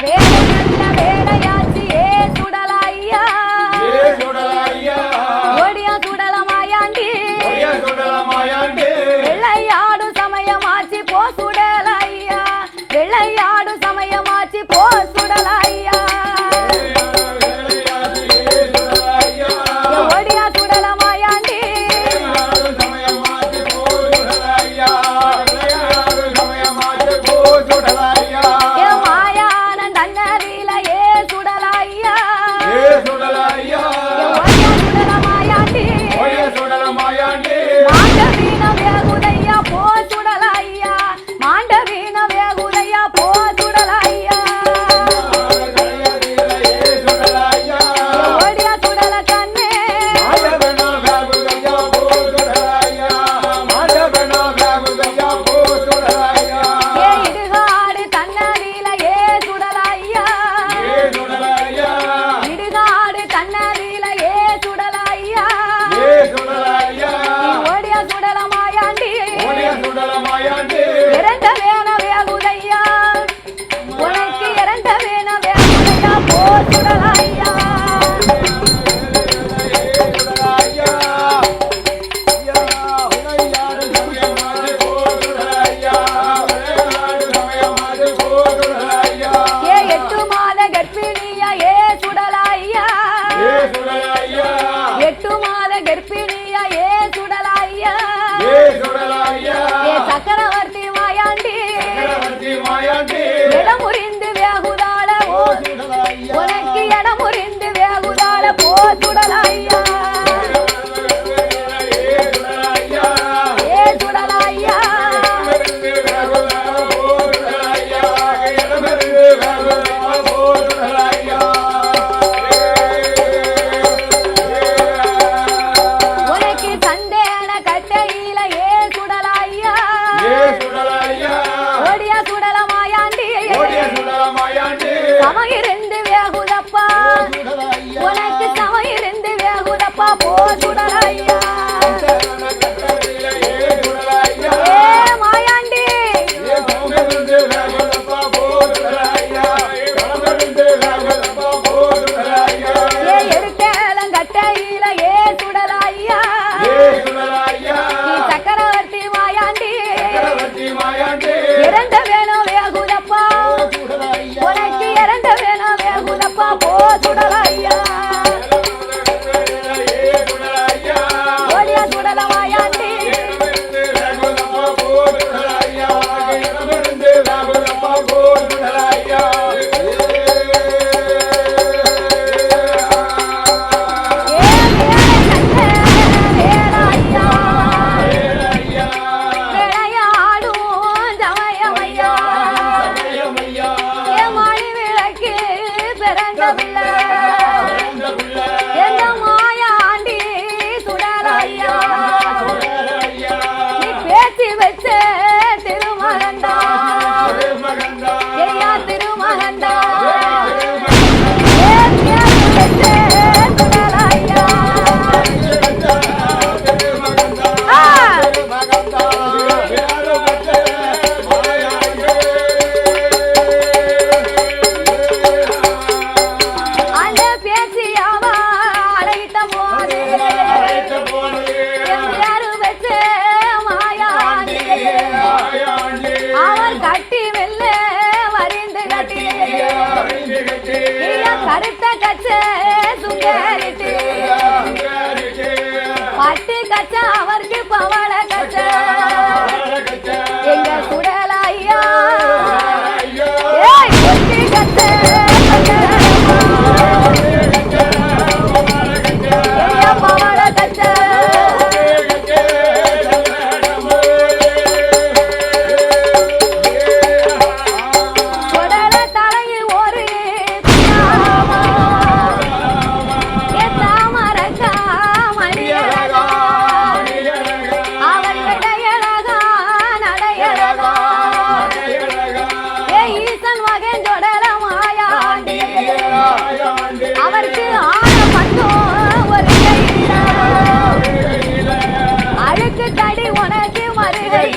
Yeah. Diego. எந்த புள்ள எந்த மாயாண்டி சுடலையா நீ பேசி வச்சே Let's! அவன் மகன் தொடரம் ஆயாண்டி. அவருக்கு ஆன பங்கும் ஒரு அழுக்கு தடி உனக்கு மறுகை.